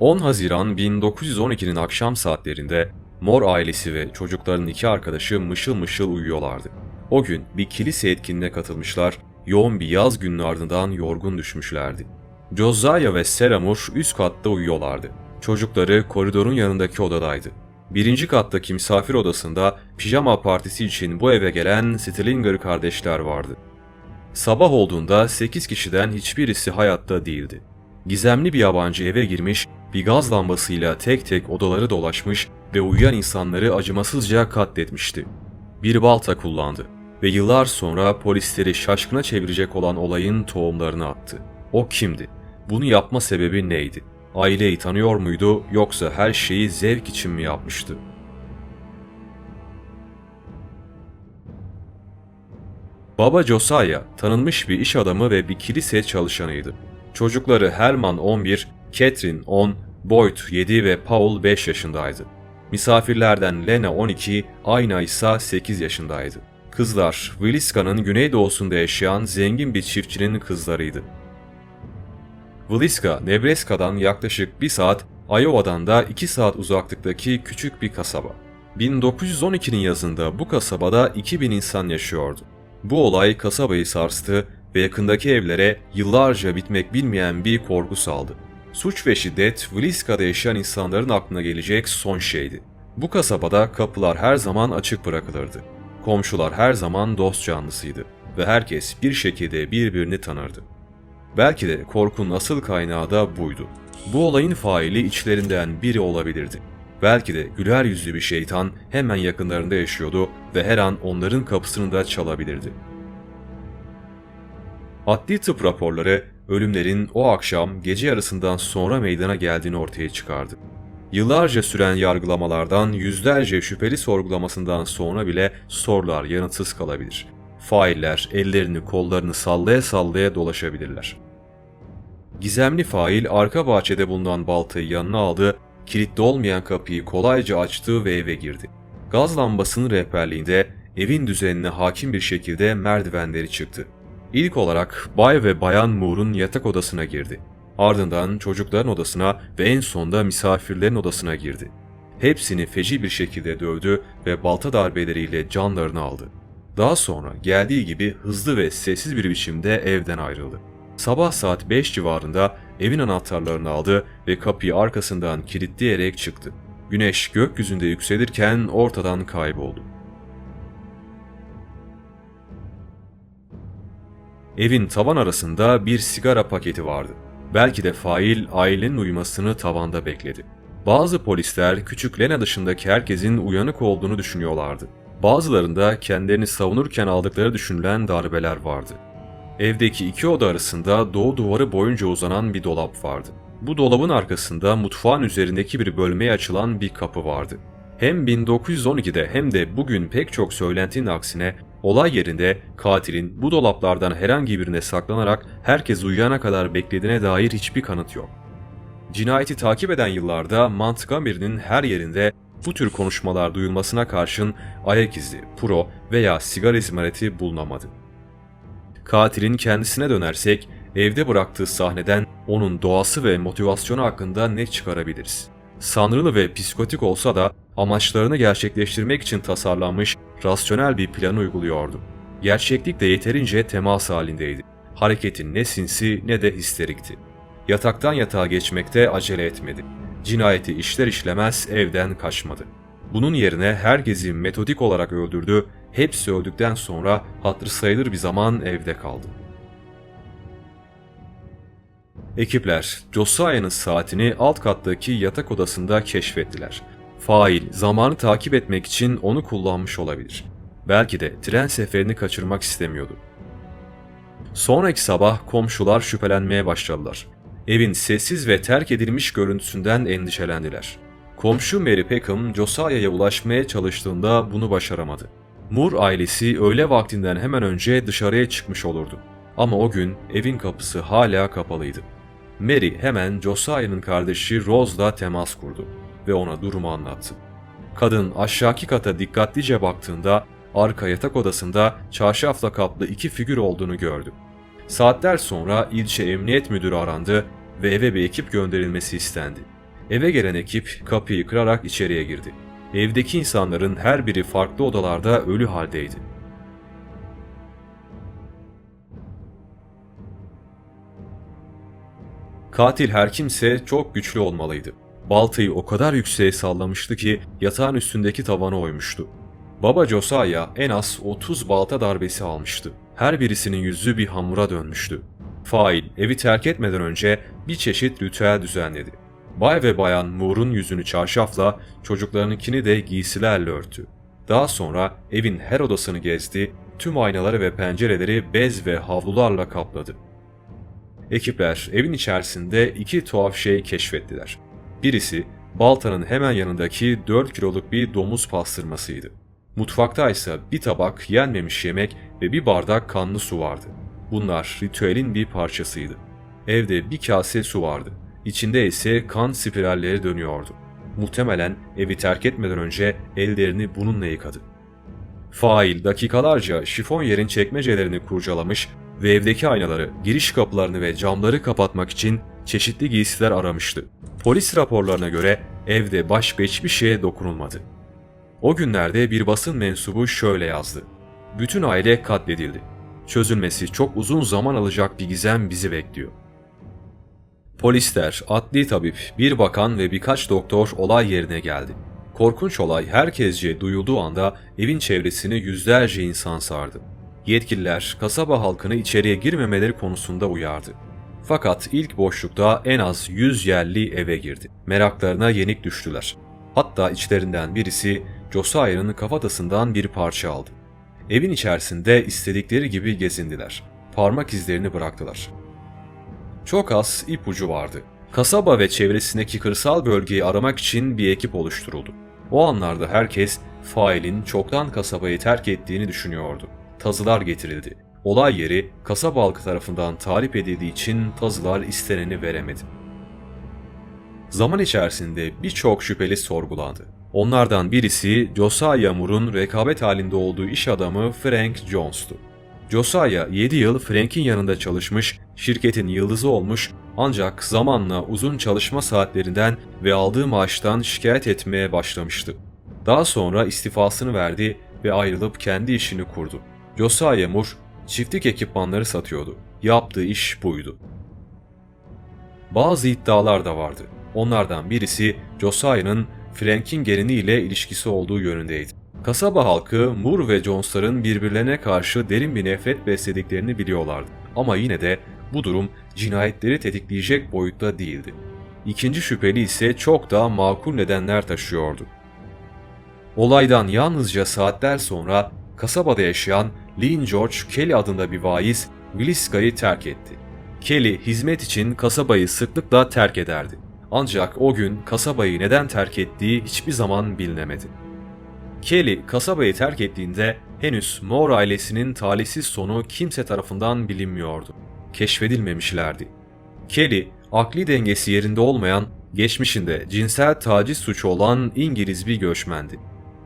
10 Haziran 1912'nin akşam saatlerinde Mor ailesi ve çocukların iki arkadaşı mışıl mışıl uyuyorlardı. O gün bir kilise etkinliğine katılmışlar, yoğun bir yaz gününün ardından yorgun düşmüşlerdi. Josiah ve Seramur üst katta uyuyorlardı. Çocukları koridorun yanındaki odadaydı. Birinci kattaki misafir odasında pijama partisi için bu eve gelen Stillinger kardeşler vardı. Sabah olduğunda 8 kişiden hiçbirisi hayatta değildi. Gizemli bir yabancı eve girmiş, bir gaz lambasıyla tek tek odaları dolaşmış ve uyuyan insanları acımasızca katletmişti. Bir balta kullandı ve yıllar sonra polisleri şaşkına çevirecek olan olayın tohumlarını attı. O kimdi? Bunu yapma sebebi neydi? Aileyi tanıyor muydu yoksa her şeyi zevk için mi yapmıştı? Baba Josiah tanınmış bir iş adamı ve bir kilise çalışanıydı. Çocukları Herman 11, Catherine 10, Boyd 7 ve Paul 5 yaşındaydı. Misafirlerden Lena 12, Ayna ise 8 yaşındaydı. Kızlar, Williska'nın güneydoğusunda yaşayan zengin bir çiftçinin kızlarıydı. Williska, Nebraska'dan yaklaşık 1 saat, Iowa'dan da 2 saat uzaklıktaki küçük bir kasaba. 1912'nin yazında bu kasabada 2000 insan yaşıyordu. Bu olay kasabayı sarstı ve yakındaki evlere yıllarca bitmek bilmeyen bir korku saldı. Suç ve şiddet Williska'da yaşayan insanların aklına gelecek son şeydi. Bu kasabada kapılar her zaman açık bırakılırdı. Komşular her zaman dost canlısıydı ve herkes bir şekilde birbirini tanırdı. Belki de korkunun asıl kaynağı da buydu. Bu olayın faili içlerinden biri olabilirdi. Belki de güler yüzlü bir şeytan hemen yakınlarında yaşıyordu ve her an onların kapısını da çalabilirdi. Adli tıp raporları ölümlerin o akşam gece yarısından sonra meydana geldiğini ortaya çıkardı. Yıllarca süren yargılamalardan yüzlerce şüpheli sorgulamasından sonra bile sorular yanıtsız kalabilir. Failler ellerini kollarını sallaya sallaya dolaşabilirler. Gizemli fail arka bahçede bulunan baltayı yanına aldı, kilitli olmayan kapıyı kolayca açtı ve eve girdi. Gaz lambasının rehberliğinde evin düzenine hakim bir şekilde merdivenleri çıktı. İlk olarak Bay ve Bayan Moore'un yatak odasına girdi. Ardından çocukların odasına ve en sonda misafirlerin odasına girdi. Hepsini feci bir şekilde dövdü ve balta darbeleriyle canlarını aldı. Daha sonra geldiği gibi hızlı ve sessiz bir biçimde evden ayrıldı. Sabah saat 5 civarında evin anahtarlarını aldı ve kapıyı arkasından kilitleyerek çıktı. Güneş gökyüzünde yükselirken ortadan kayboldu. Evin tavan arasında bir sigara paketi vardı. Belki de fail ailenin uyumasını tavanda bekledi. Bazı polisler küçük Lena dışındaki herkesin uyanık olduğunu düşünüyorlardı. Bazılarında kendilerini savunurken aldıkları düşünülen darbeler vardı. Evdeki iki oda arasında doğu duvarı boyunca uzanan bir dolap vardı. Bu dolabın arkasında mutfağın üzerindeki bir bölmeye açılan bir kapı vardı. Hem 1912'de hem de bugün pek çok söylentinin aksine olay yerinde katilin bu dolaplardan herhangi birine saklanarak herkes uyuyana kadar beklediğine dair hiçbir kanıt yok. Cinayeti takip eden yıllarda Montgomery'nin her yerinde bu tür konuşmalar duyulmasına karşın ayak izi, puro veya sigara izmariti bulunamadı. Katilin kendisine dönersek, evde bıraktığı sahneden onun doğası ve motivasyonu hakkında ne çıkarabiliriz? Sanrılı ve psikotik olsa da amaçlarını gerçekleştirmek için tasarlanmış rasyonel bir plan uyguluyordu. Gerçeklikle yeterince temas halindeydi. Hareketin ne sinsi ne de histerikti. Yataktan yatağa geçmekte acele etmedi. Cinayeti işler işlemez evden kaçmadı. Bunun yerine herkesi metodik olarak öldürdü, hepsi öldükten sonra hatırı sayılır bir zaman evde kaldı. Ekipler Josiah'nın saatini alt kattaki yatak odasında keşfettiler. Fail zamanı takip etmek için onu kullanmış olabilir. Belki de tren seferini kaçırmak istemiyordu. Sonraki sabah komşular şüphelenmeye başladılar. Evin sessiz ve terk edilmiş görüntüsünden endişelendiler. Komşu Mary Peckham, Josiah'ya ulaşmaya çalıştığında bunu başaramadı. Moore ailesi öğle vaktinden hemen önce dışarıya çıkmış olurdu. Ama o gün evin kapısı hala kapalıydı. Mary hemen Josiah'nın kardeşi Rose'la temas kurdu ve ona durumu anlattı. Kadın aşağıki kata dikkatlice baktığında arka yatak odasında çarşafla kaplı iki figür olduğunu gördü. Saatler sonra ilçe emniyet müdürü arandı ve eve bir ekip gönderilmesi istendi. Eve gelen ekip kapıyı kırarak içeriye girdi. Evdeki insanların her biri farklı odalarda ölü haldeydi. Katil her kimse çok güçlü olmalıydı. Baltayı o kadar yükseğe sallamıştı ki yatağın üstündeki tavana oymuştu. Baba Josiah en az 30 balta darbesi almıştı. Her birisinin yüzü bir hamura dönmüştü. Fail evi terk etmeden önce bir çeşit ritüel düzenledi. Bay ve bayan Moore'un yüzünü çarşafla, çocuklarınınkini de giysilerle örtü. Daha sonra evin her odasını gezdi, tüm aynaları ve pencereleri bez ve havlularla kapladı. Ekipler evin içerisinde iki tuhaf şey keşfettiler. Birisi baltanın hemen yanındaki 4 kiloluk bir domuz pastırmasıydı. Mutfakta ise bir tabak yenmemiş yemek ve bir bardak kanlı su vardı. Bunlar ritüelin bir parçasıydı. Evde bir kase su vardı. İçinde ise kan spiralleri dönüyordu. Muhtemelen evi terk etmeden önce ellerini bununla yıkadı. Fail dakikalarca şifon yerin çekmecelerini kurcalamış ve evdeki aynaları, giriş kapılarını ve camları kapatmak için çeşitli giysiler aramıştı. Polis raporlarına göre evde başka hiçbir şeye dokunulmadı. O günlerde bir basın mensubu şöyle yazdı. Bütün aile katledildi. Çözülmesi çok uzun zaman alacak bir gizem bizi bekliyor. Polisler, adli tabip, bir bakan ve birkaç doktor olay yerine geldi. Korkunç olay herkesce duyulduğu anda evin çevresini yüzlerce insan sardı. Yetkililer kasaba halkını içeriye girmemeleri konusunda uyardı. Fakat ilk boşlukta en az 100 yerli eve girdi. Meraklarına yenik düştüler. Hatta içlerinden birisi Josiah'ın kafatasından bir parça aldı. Evin içerisinde istedikleri gibi gezindiler. Parmak izlerini bıraktılar. Çok az ipucu vardı. Kasaba ve çevresindeki kırsal bölgeyi aramak için bir ekip oluşturuldu. O anlarda herkes failin çoktan kasabayı terk ettiğini düşünüyordu. Tazılar getirildi. Olay yeri kasaba halkı tarafından talip edildiği için tazılar isteneni veremedi. Zaman içerisinde birçok şüpheli sorgulandı. Onlardan birisi Josiah Moore'un rekabet halinde olduğu iş adamı Frank Jones'tu. Josiah 7 yıl Frank'in yanında çalışmış, şirketin yıldızı olmuş ancak zamanla uzun çalışma saatlerinden ve aldığı maaştan şikayet etmeye başlamıştı. Daha sonra istifasını verdi ve ayrılıp kendi işini kurdu. Josiah Moore çiftlik ekipmanları satıyordu. Yaptığı iş buydu. Bazı iddialar da vardı. Onlardan birisi Josiah'ın Frank'in geliniyle ilişkisi olduğu yönündeydi. Kasaba halkı Moore ve Jones'ların birbirlerine karşı derin bir nefret beslediklerini biliyorlardı. Ama yine de bu durum cinayetleri tetikleyecek boyutta değildi. İkinci şüpheli ise çok daha makul nedenler taşıyordu. Olaydan yalnızca saatler sonra kasabada yaşayan Lean George Kelly adında bir vaiz Villisca'yı terk etti. Kelly hizmet için kasabayı sıklıkla terk ederdi. Ancak o gün kasabayı neden terk ettiği hiçbir zaman bilinemedi. Kelly kasabayı terk ettiğinde henüz Moore ailesinin talihsiz sonu kimse tarafından bilinmiyordu. Keşfedilmemişlerdi. Kelly, akli dengesi yerinde olmayan, geçmişinde cinsel taciz suçu olan İngiliz bir göçmendi.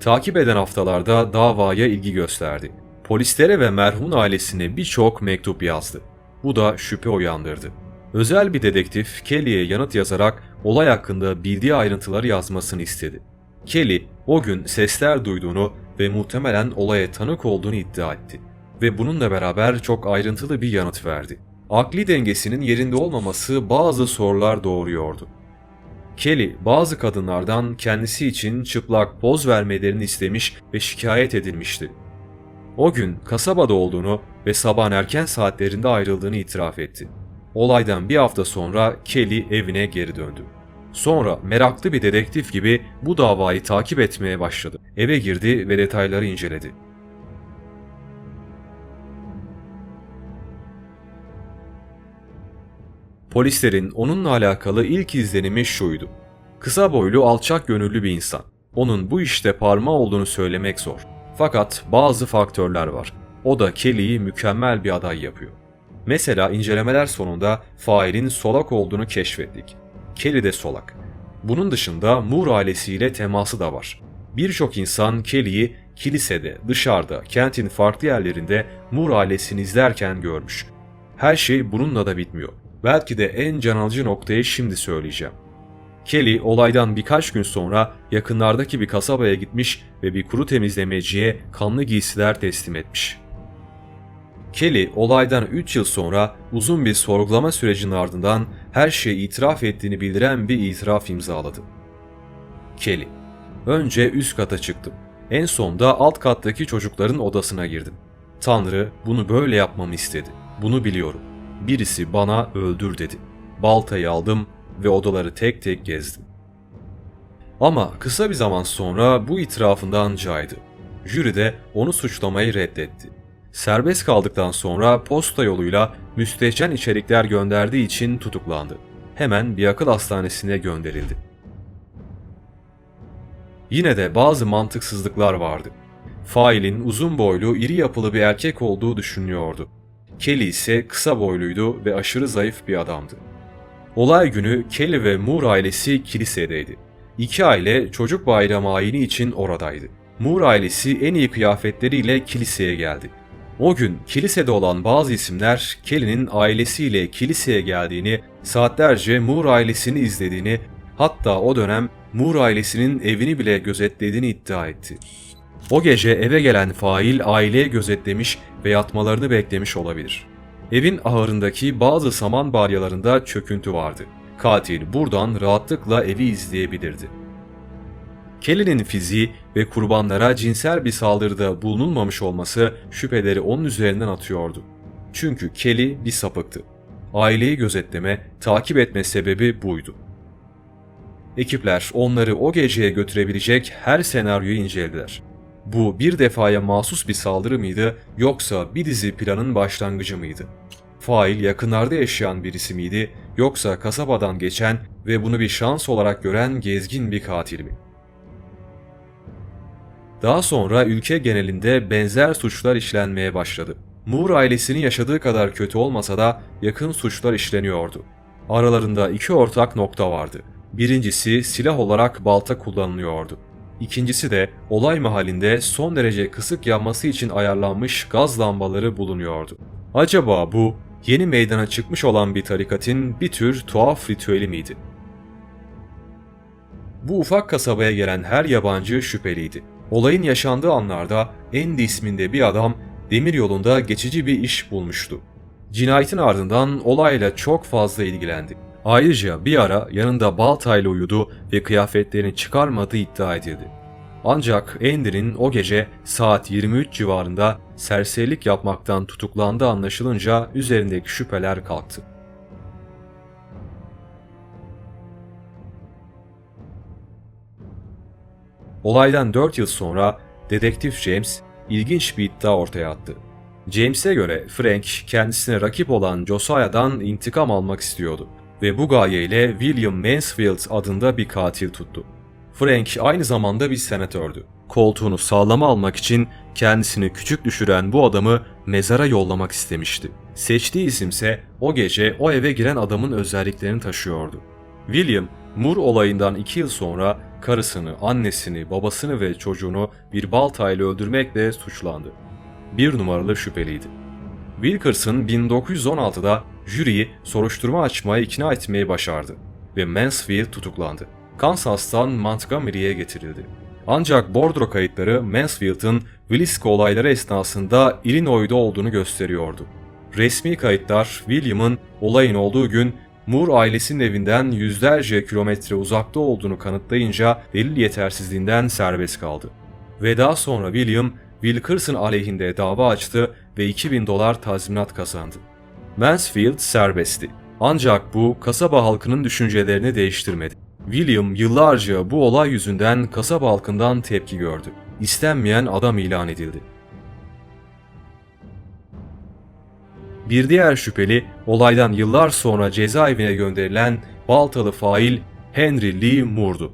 Takip eden haftalarda davaya ilgi gösterdi. Polislere ve merhumun ailesine birçok mektup yazdı. Bu da şüphe uyandırdı. Özel bir dedektif Kelly'ye yanıt yazarak olay hakkında bildiği ayrıntıları yazmasını istedi. Kelly o gün sesler duyduğunu ve muhtemelen olaya tanık olduğunu iddia etti ve bununla beraber çok ayrıntılı bir yanıt verdi. Akli dengesinin yerinde olmaması bazı sorular doğuruyordu. Kelly bazı kadınlardan kendisi için çıplak poz vermelerini istemiş ve şikayet edilmişti. O gün kasabada olduğunu ve sabahın erken saatlerinde ayrıldığını itiraf etti. Olaydan bir hafta sonra Kelly evine geri döndü. Sonra meraklı bir dedektif gibi bu davayı takip etmeye başladı. Eve girdi ve detayları inceledi. Polislerin onunla alakalı ilk izlenimi şuydu. Kısa boylu, alçak gönüllü bir insan. Onun bu işte parmağı olduğunu söylemek zor. Fakat bazı faktörler var. O da Kelly'yi mükemmel bir aday yapıyor. Mesela incelemeler sonunda failin solak olduğunu keşfettik. Kelly de solak. Bunun dışında Moore ailesiyle teması da var. Birçok insan Kelly'yi kilisede, dışarıda, kentin farklı yerlerinde Moore ailesini izlerken görmüş. Her şey bununla da bitmiyor. Belki de en can alıcı noktayı şimdi söyleyeceğim. Kelly olaydan birkaç gün sonra yakınlardaki bir kasabaya gitmiş ve bir kuru temizlemeciye kanlı giysiler teslim etmiş. Kelly olaydan 3 yıl sonra uzun bir sorgulama sürecinin ardından her şeyi itiraf ettiğini bildiren bir itiraf imzaladı. Kelly Önce üst kata çıktım. En sonda alt kattaki çocukların odasına girdim. Tanrı bunu böyle yapmamı istedi. Bunu biliyorum. Birisi bana öldür dedi. Baltayı aldım ve odaları tek tek gezdim. Ama kısa bir zaman sonra bu itirafından caydı. Jüri de onu suçlamayı reddetti. Serbest kaldıktan sonra posta yoluyla müstehcen içerikler gönderdiği için tutuklandı. Hemen bir akıl hastanesine gönderildi. Yine de bazı mantıksızlıklar vardı. Failin uzun boylu, iri yapılı bir erkek olduğu düşünülüyordu. Kelly ise kısa boyluydu ve aşırı zayıf bir adamdı. Olay günü Kelly ve Moore ailesi kilisedeydi. İki aile çocuk bayramı ayini için oradaydı. Moore ailesi en iyi kıyafetleriyle kiliseye geldi. O gün kilisede olan bazı isimler Kelly'nin ailesiyle kiliseye geldiğini, saatlerce Moore ailesini izlediğini, hatta o dönem Moore ailesinin evini bile gözetlediğini iddia etti. O gece eve gelen fail aileye gözetlemiş ve yatmalarını beklemiş olabilir. Evin ahırındaki bazı saman balyalarında çöküntü vardı. Katil buradan rahatlıkla evi izleyebilirdi. Kelly'nin fiziği ve kurbanlara cinsel bir saldırıda bulunulmamış olması şüpheleri onun üzerinden atıyordu. Çünkü Kelly bir sapıktı. Aileyi gözetleme, takip etme sebebi buydu. Ekipler onları o geceye götürebilecek her senaryoyu incelediler. Bu bir defaya mahsus bir saldırı mıydı yoksa bir dizi planın başlangıcı mıydı? Fail yakınlarda yaşayan birisi miydi yoksa kasabadan geçen ve bunu bir şans olarak gören gezgin bir katil mi? Daha sonra ülke genelinde benzer suçlar işlenmeye başladı. Moore ailesinin yaşadığı kadar kötü olmasa da yakın suçlar işleniyordu. Aralarında iki ortak nokta vardı. Birincisi silah olarak balta kullanılıyordu. İkincisi de olay mahallinde son derece kısık yanması için ayarlanmış gaz lambaları bulunuyordu. Acaba bu yeni meydana çıkmış olan bir tarikatın bir tür tuhaf ritüeli miydi? Bu ufak kasabaya gelen her yabancı şüpheliydi. Olayın yaşandığı anlarda Andy isminde bir adam demir yolunda geçici bir iş bulmuştu. Cinayetin ardından olayla çok fazla ilgilendi. Ayrıca bir ara yanında baltayla uyudu ve kıyafetlerini çıkarmadığı iddia edildi. Ancak Andy'nin o gece saat 23 civarında serserilik yapmaktan tutuklandığı anlaşılınca üzerindeki şüpheler kalktı. Olaydan 4 yıl sonra dedektif James ilginç bir iddia ortaya attı. James'e göre Frank kendisine rakip olan Josiah'dan intikam almak istiyordu ve bu gayeyle William Mansfield adında bir katil tuttu. Frank aynı zamanda bir senatördü. Koltuğunu sağlama almak için kendisini küçük düşüren bu adamı mezara yollamak istemişti. Seçtiği isimse o gece o eve giren adamın özelliklerini taşıyordu. William, Moore olayından iki yıl sonra karısını, annesini, babasını ve çocuğunu bir baltayla öldürmekle suçlandı. Bir numaralı şüpheliydi. Wilkerson 1916'da jüriyi soruşturma açmaya ikna etmeyi başardı ve Mansfield tutuklandı. Kansas'tan Montgomery'ye getirildi. Ancak bordro kayıtları Mansfield'ın Willisco olayları esnasında Illinois'da olduğunu gösteriyordu. Resmi kayıtlar William'ın olayın olduğu gün Moore ailesinin evinden yüzlerce kilometre uzakta olduğunu kanıtlayınca delil yetersizliğinden serbest kaldı. Ve daha sonra William, Wilkerson aleyhinde dava açtı ve 2000 dolar tazminat kazandı. Mansfield serbestti. Ancak bu kasaba halkının düşüncelerini değiştirmedi. William yıllarca bu olay yüzünden kasaba halkından tepki gördü. İstenmeyen adam ilan edildi. Bir diğer şüpheli olaydan yıllar sonra cezaevine gönderilen Baltalı fail Henry Lee Moore'du.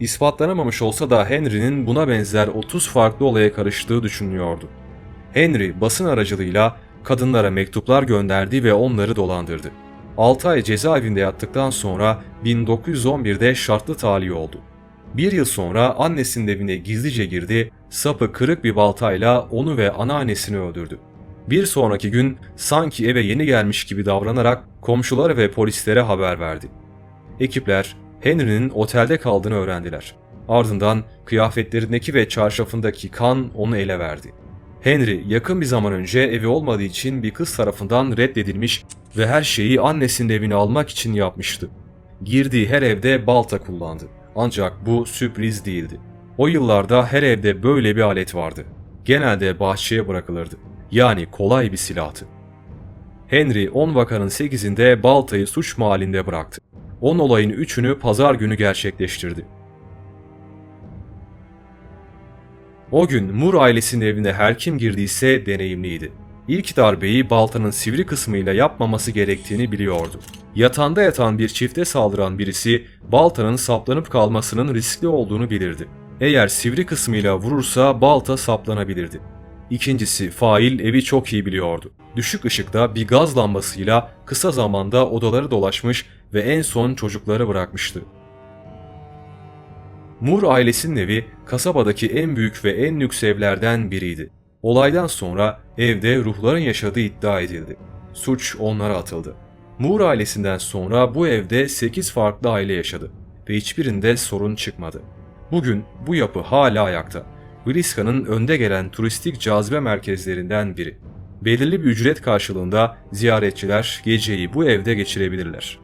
İspatlanamamış olsa da Henry'nin buna benzer 30 farklı olaya karıştığı düşünülüyordu. Henry basın aracılığıyla kadınlara mektuplar gönderdi ve onları dolandırdı. 6 ay cezaevinde yattıktan sonra 1911'de şartlı tahliye oldu. Bir yıl sonra annesinin evine gizlice girdi, sapı kırık bir baltayla onu ve anneannesini öldürdü. Bir sonraki gün sanki eve yeni gelmiş gibi davranarak komşuları ve polislere haber verdi. Ekipler Henry'nin otelde kaldığını öğrendiler. Ardından kıyafetlerindeki ve çarşafındaki kan onu ele verdi. Henry yakın bir zaman önce evi olmadığı için bir kız tarafından reddedilmiş ve her şeyi annesinin evine almak için yapmıştı. Girdiği her evde balta kullandı. Ancak bu sürpriz değildi. O yıllarda her evde böyle bir alet vardı. Genelde bahçeye bırakılırdı. Yani kolay bir silahtı. Henry 10 vakanın 8'inde baltayı suç mahallinde bıraktı. 10 olayın 3'ünü pazar günü gerçekleştirdi. O gün Moore ailesinin evine her kim girdiyse deneyimliydi. İlk darbeyi baltanın sivri kısmıyla yapmaması gerektiğini biliyordu. Yatağında yatan bir çifte saldıran birisi baltanın saplanıp kalmasının riskli olduğunu bilirdi. Eğer sivri kısmıyla vurursa balta saplanabilirdi. İkincisi fail evi çok iyi biliyordu. Düşük ışıkta bir gaz lambasıyla kısa zamanda odaları dolaşmış ve en son çocukları bırakmıştı. Moore ailesinin evi kasabadaki en büyük ve en lüks evlerden biriydi. Olaydan sonra evde ruhların yaşadığı iddia edildi. Suç onlara atıldı. Moore ailesinden sonra bu evde 8 farklı aile yaşadı ve hiçbirinde sorun çıkmadı. Bugün bu yapı hala ayakta. Briska'nın önde gelen turistik cazibe merkezlerinden biri. Belirli bir ücret karşılığında ziyaretçiler geceyi bu evde geçirebilirler.